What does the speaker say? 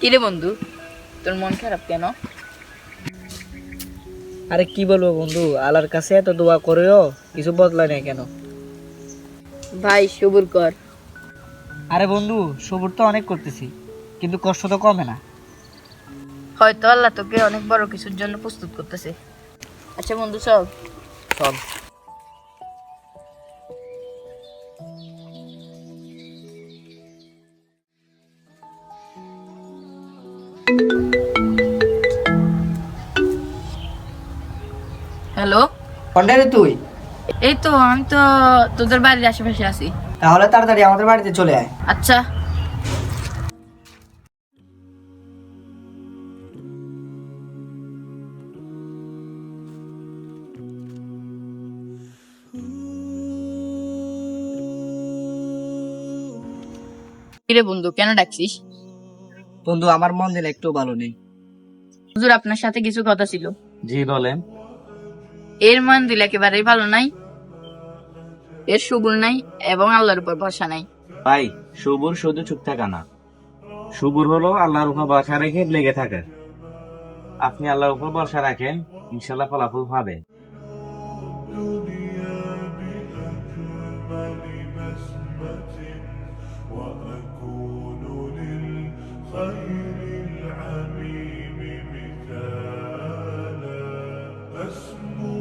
কিরে বন্ধু? তোর মন খারাপ কেন? আরে কি বলব বন্ধু আল্লাহর কাছে এত দোয়া করেও কিছু বদলায় নাই কেন? ভাই সবুর কর। আরে বন্ধু সবুর তো অনেক করতেছি কিন্তু কষ্ট তো কমে না। হয়তো আল্লাহ তোকে অনেক বড় কিছুর জন্য প্রস্তুত করতেছে। আচ্ছা বন্ধু চল। চল। হ্যালো? কন্ডারে তুই? এই তো আমি তো তোদের বাড়ির আশেপাশে আছি। তাহলে তাড়াতাড়ি আমাদের বাড়িতে চলে আয়। আচ্ছা। কিরে বন্ধু কেন ডাকছিস? বন্ধু আমার মন দিলে একটু ভালো নেই। হুজুর আপনার সাথে কিছু কথা ছিল। জি বলেন। এর মান দিল একেবারেই ভালো নাই এর সুগুল নাই এবং আল্লাহর উপর ভরসা নাই। ভাই সবুর শুধু চুপ থাকা না। সবুর হলো আল্লাহর উপর ভরসা রেখে লেগে থাকা। আপনি আল্লাহর উপর ভরসা রাখেন ইনশাল্লাহ ফলাফল পাবেন। Let's move.